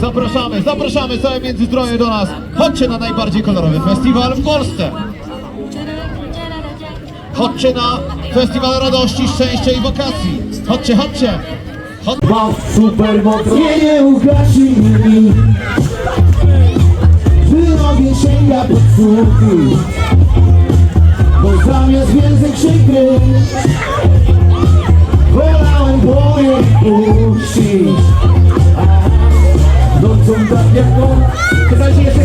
Zapraszamy, zapraszamy całe Międzyzdroje do nas. Chodźcie na najbardziej kolorowy festiwal w Polsce. Chodźcie na Festiwal Radości, Szczęścia i Wakacji. Chodźcie, chodźcie. Chodź. Supermoc, nie, nie ugasi mi Wyrobię sięga pod słupy boję puścić Nocą tak jak on Czekajcie jeszcze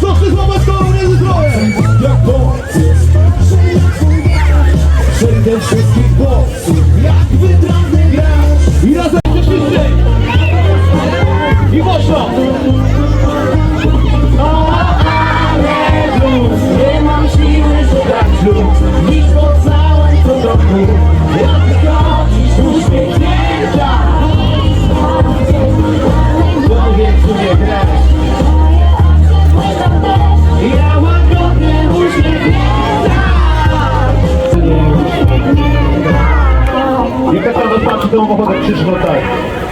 Co chcesz złamać koronę ze zdrowiem? Jak boksy Przejdę wszystkich Jak wytrawny I razem wszyscy I luz, nie mam siły luz Nic poznałem co roku মাধ্যম অবদান শেষ করতে হয়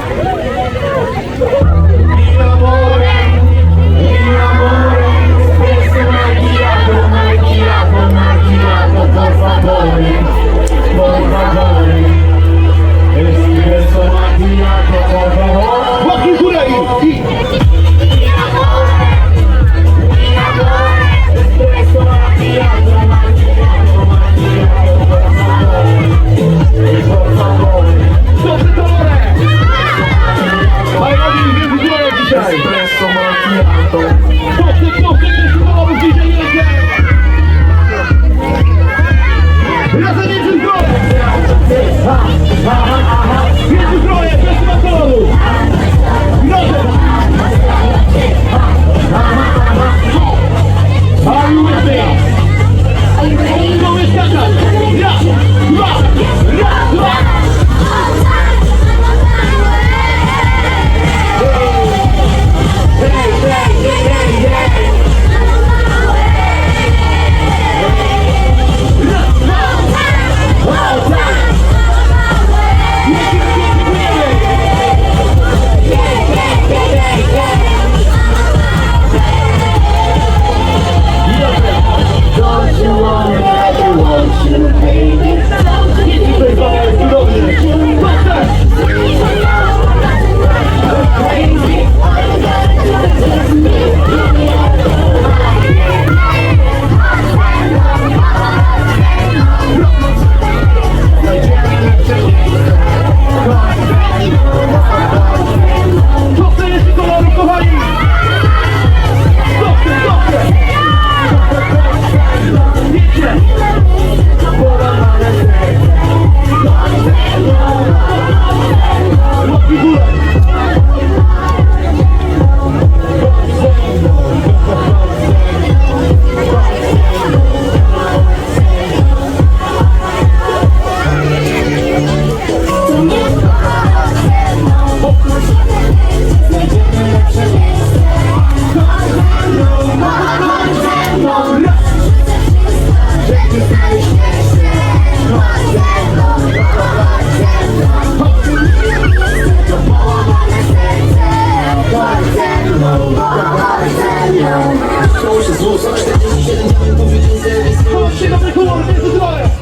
impressą mafiantą Pochód, pochód, pochód, DJ Razem nie ze mną, bądź ze mną. Muszę złożyć 47 diamentów i ten serwis. Chodźcie na te chłopy, to zdrowie!